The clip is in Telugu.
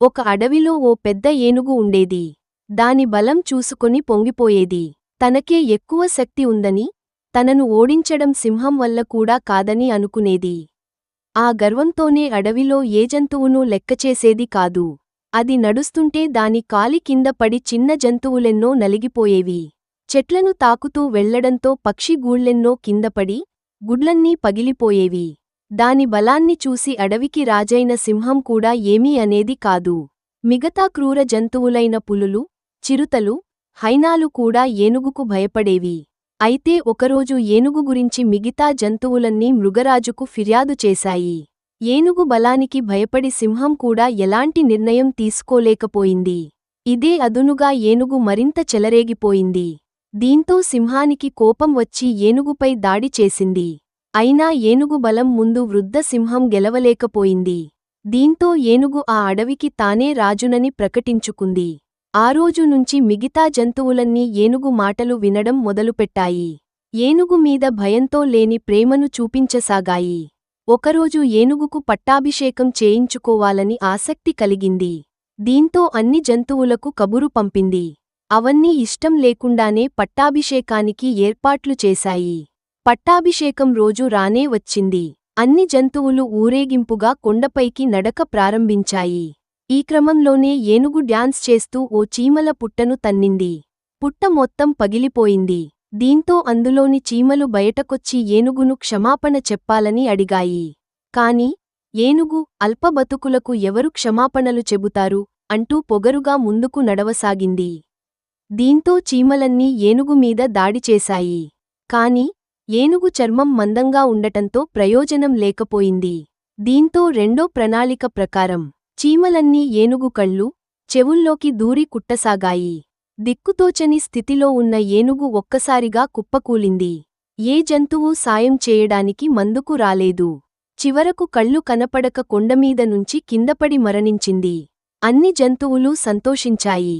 ఒక అడవిలో ఓ పెద్ద ఏనుగు ఉండేది. దాని బలం చూసుకొని పొంగిపోయేది. తనకే ఎక్కువ శక్తి ఉందని తనను ఓడించడం సింహం వల్ల కూడా కాదని అనుకునేది. ఆ గర్వంతోనే అడవిలో ఏ జంతువునూ లెక్కచేసేది కాదు. అది నడుస్తుంటే దాని కాలి కింద పడి చిన్న జంతువులెన్నో నలిగిపోయేవి. చెట్లను తాకుతూ వెళ్ళడంతో పక్షి గూళ్ళెన్నో కిందపడి గుడ్లన్నీ పగిలిపోయేవి. దాని బలాన్ని చూసి అడవికి రాజైన సింహం కూడా ఏమీ అనేది కాదు. మిగతా క్రూర జంతువులైన పులులు చిరుతలు హైనాలు కూడా ఏనుగుకు భయపడేవి. అయితే ఒకరోజు ఏనుగు గురించి మిగతా జంతువులన్నీ మృగరాజుకు ఫిర్యాదు చేశాయి. ఏనుగు బలానికి భయపడి సింహం కూడా ఎలాంటి నిర్ణయం తీసుకోలేకపోయింది. ఇదే అదునుగా ఏనుగు మరింత చెలరేగిపోయింది. దీంతో సింహానికి కోపం వచ్చి ఏనుగుపై దాడి చేసింది. అయినా ఏనుగు బలం ముందు వృద్ధ సింహం గెలవలేకపోయింది. దీంతో ఏనుగు ఆ అడవికి తానే రాజునని ప్రకటించుకుంది. ఆ రోజు నుంచి మిగతా జంతువులన్నీ ఏనుగు మాటలు వినడం మొదలుపెట్టాయి. ఏనుగు మీద భయంతో లేని ప్రేమను చూపించసాగాయి. ఒకరోజు ఏనుగుకు పట్టాభిషేకం చేయించుకోవాలని ఆసక్తి కలిగింది. దీంతో అన్ని జంతువులకు కబురు పంపింది. అవన్నీ ఇష్టం లేకుండానే పట్టాభిషేకానికి ఏర్పాట్లు చేశాయి. పట్టాభిషేకం రోజు రానే వచ్చింది. అన్ని జంతువులు ఊరేగింపుగా కొండపైకి నడక ప్రారంభించాయి. ఈ క్రమంలోనే ఏనుగు డ్యాన్స్ చేస్తూ ఓ చీమల పుట్టను తన్నింది. పుట్ట మొత్తం పగిలిపోయింది. దీంతో అందులోని చీమలు బయటకొచ్చి ఏనుగును క్షమాపణ చెప్పాలని అడిగాయి. కాని ఏనుగు అల్పబతుకులకు ఎవరు క్షమాపణలు చెబుతారు అంటూ పొగరుగా ముందుకు నడవసాగింది. దీంతో చీమలన్నీ ఏనుగు మీద దాడి చేశాయి. కాని ఏనుగు చర్మం మందంగా ఉండటంతో ప్రయోజనం లేకపోయింది. దీంతో రెండో ప్రణాళిక ప్రకారం చీమలన్నీ ఏనుగు కళ్ళు చెవుల్లోకి దూరి కుట్టసాగాయి. దిక్కుతోచని స్థితిలో ఉన్న ఏనుగు ఒక్కసారిగా కుప్పకూలింది. ఏ జంతువు సాయం చేయడానికి మందుకు రాలేదు. చివరకు కళ్ళు కనపడక కొండమీద నుంచి కిందపడి మరణించింది. అన్ని జంతువులూ సంతోషించాయి.